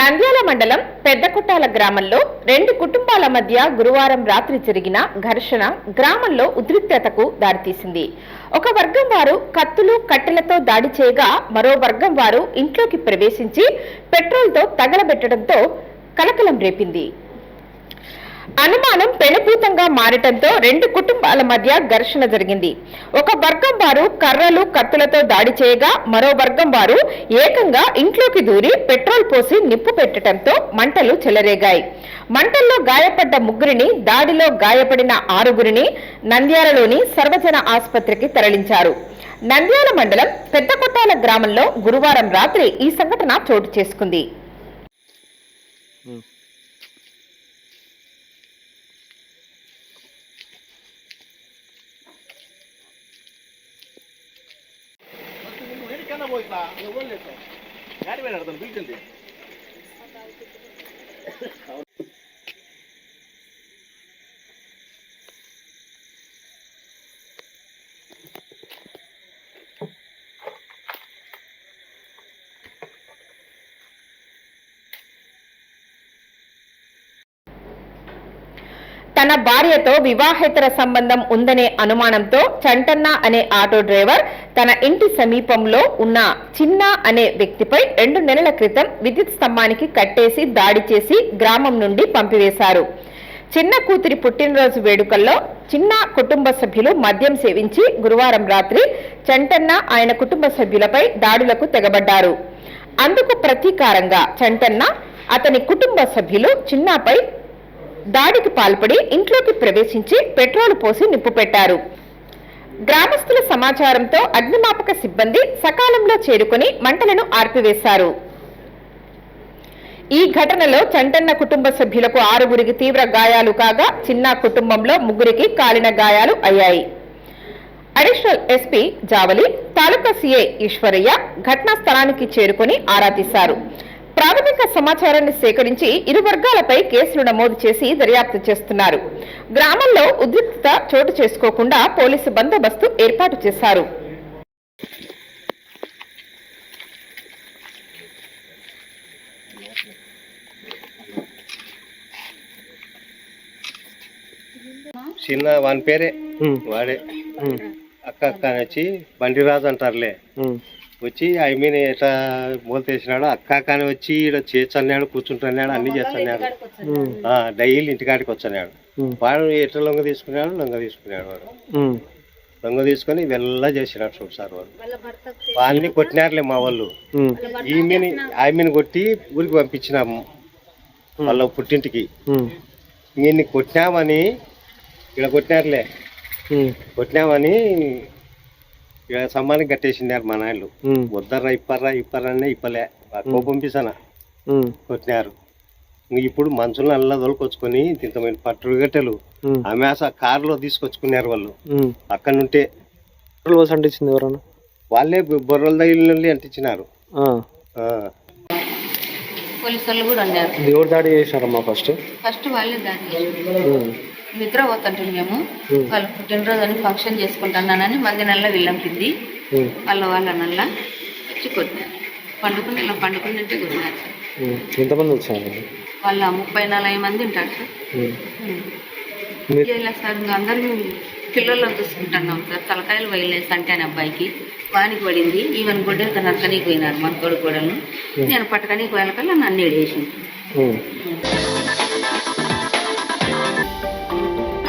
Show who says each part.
Speaker 1: నంద్యాల మండలం పెద్దకొట్టాల గ్రామంలో రెండు కుటుంబాల మధ్య గురువారం రాత్రి జరిగిన ఘర్షణ గ్రామంలో ఉద్రిక్తతకు దారితీసింది. ఒక వర్గం వారు కత్తులు కట్టెలతో దాడి చేయగా మరో వర్గం వారు ఇంట్లోకి ప్రవేశించి పెట్రోల్తో తగలబెట్టడంతో కలకలం రేపింది. అనుమానం పెనుభూతంగా మారటంతో రెండు కుటుంబాల మధ్య ఘర్షణ జరిగింది. ఒక వర్గం వారు కర్రలు కత్తులతో దాడి చేయగా మరో వర్గం వారు ఏకంగా ఇంట్లోకి దూరి పెట్రోల్ పోసి నిప్పు పెట్టడంతో మంటలు చెలరేగాయి. మంటల్లో గాయపడ్డ ముగ్గురిని దాడిలో గాయపడిన ఆరుగురిని నంద్యాలలోని సర్వజన ఆసుపత్రికి తరలించారు. నంద్యాల మండలం పెద్దకొట్టాల గ్రామంలో గురువారం రాత్రి ఈ సంఘటన చోటు చేసుకుంది.
Speaker 2: పోయినా నువ్వు లేదు సార్ గాడి పోయినాడు తను పిలిచింది
Speaker 1: తన భార్యతో వివాహేతర సంబంధం ఉందనే అనుమానంతో చంటన్న అనే ఆటో డ్రైవర్ తన ఇంటి సమీపంలో ఉన్న చిన్న అనే వ్యక్తిపై రెండు నెలల క్రితం విద్యుత్ స్తంభానికి కట్టేసి దాడి చేసి గ్రామం నుండి పంపివేశారు. చిన్న కూతురి పుట్టినరోజు వేడుకల్లో చిన్న కుటుంబ సభ్యులు మద్యం సేవించి గురువారం రాత్రి చంటన్న ఆయన కుటుంబ సభ్యులపై దాడులకు తెగబడ్డారు. అందుకు ప్రతీకారంగా చంటన్న అతని కుటుంబ సభ్యులు చిన్నపై దాడికి పాల్పడి ఇంట్లోకి ప్రవేశించి పెట్రోల్ పోసి నిప్పు పెట్టారు. గ్రామస్తుల సమాచారంతో అగ్నిమాపక సిబ్బంది సకాలంలో చేరుకుని మంటలను ఆర్పివేశారు. ఈ ఘటనలో చంటన్న కుటుంబ సభ్యులకు ఆరుగురికి తీవ్ర గాయాలు కాగా చిన్న కుటుంబంలో ముగ్గురికి కాలిన గాయాలు అయ్యాయి. Additional SP Javali taluka CA Eswaraiah ఘటనా స్థలానికి చేరుకుని ఆరా తీశారు. సమాచారాన్ని సేకరించి ఇరు వర్గాలపై కేసులు నమోదు చేసి దర్యాప్తు చేస్తున్నారు. గ్రామంలో ఉద్రిక్తత చోటు చేసుకోకుండా పోలీసు బందోబస్తు ఏర్పాటు చేశారు.
Speaker 2: చిన్న వాని పేరే? వాడే. అక్క అక్క అని వచ్చి బండిరాజు అంటారులే. వచ్చి ఐ మీన్ ఎట్లా మూల తీసినాడు అక్క అని వచ్చి ఈడ చేస్తున్నాడు కూర్చుంటున్నాడు అన్ని చేస్తున్నాడు డైలీ ఇంటికాడికి వచ్చాడు. వాడు ఎట్లా లొంగ తీసుకున్నాడు? లొంగ తీసుకున్నాడు వాడు. లొంగ తీసుకొని వెళ్ళ చేసినాడు చూడు సార్ వాడు. వాళ్ళని కొట్టినారులే మా వాళ్ళు. ఈమెని ఆమెను కొట్టి ఊరికి పంపించినాము. వాళ్ళ పుట్టింటికి. ఈయన్ని కొట్టినామని ఇక్కడ కొట్టినారులే. కొట్టినామని ఇక్కడ సమ్మానికి కట్టేసినారు మా నాయనలు వద్దర్రా ఇప్పర్రా ఇప్పర్రా ఇప్పలే. కోపం పిసన? కొట్టినారు. ఇంక ఇప్పుడు మనుషులను అల్లా తోలుకొచ్చుకొని ఇంతమైన పట్టు గట్టెలు. అమేస కారులో తీసుకొచ్చుకున్నారు వాళ్ళు. అక్కడ నుంటే
Speaker 3: అంటించింది ఎవరన్నా?
Speaker 2: వాళ్ళే బొర్రల దగ్గర అంటించినారు.
Speaker 3: ఆ.
Speaker 2: ఆ.
Speaker 4: పోలీసు వాళ్ళు కూడా ఉన్నారు.
Speaker 3: ఎవరు దాడి చేశారమ్మా ఫస్ట్?
Speaker 4: ఫస్ట్ వాళ్ళే దాడి. నిద్ర పోతుంటాం మేము వాళ్ళు పుట్టినరోజు అని ఫంక్షన్ చేసుకుంటున్నానని మంది నల్ల వెళ్ళంపింది వాళ్ళ వాళ్ళ నల్ల వచ్చి కొట్టినారు పండుకుని ఇలా పండుకుని అంటే కొట్టినారు సార్
Speaker 3: ఎంతమంది వచ్చారు?
Speaker 4: వాళ్ళ ముప్పై నలభై మంది ఉంటారు. సార్ ఇలా సార్ ఇంకా అందరూ పిల్లలను చూసుకుంటున్నాం సార్ తలకాయలు వైలేసి అంటే అని అబ్బాయికి వానికి పడింది. ఈవెన్ గొడ్డే తన అక్కనికి పోయినారు. మన కొడుకు కూడాను నేను పట్టకనికి పోయాలకల్లా నన్ను ఏడేసింది.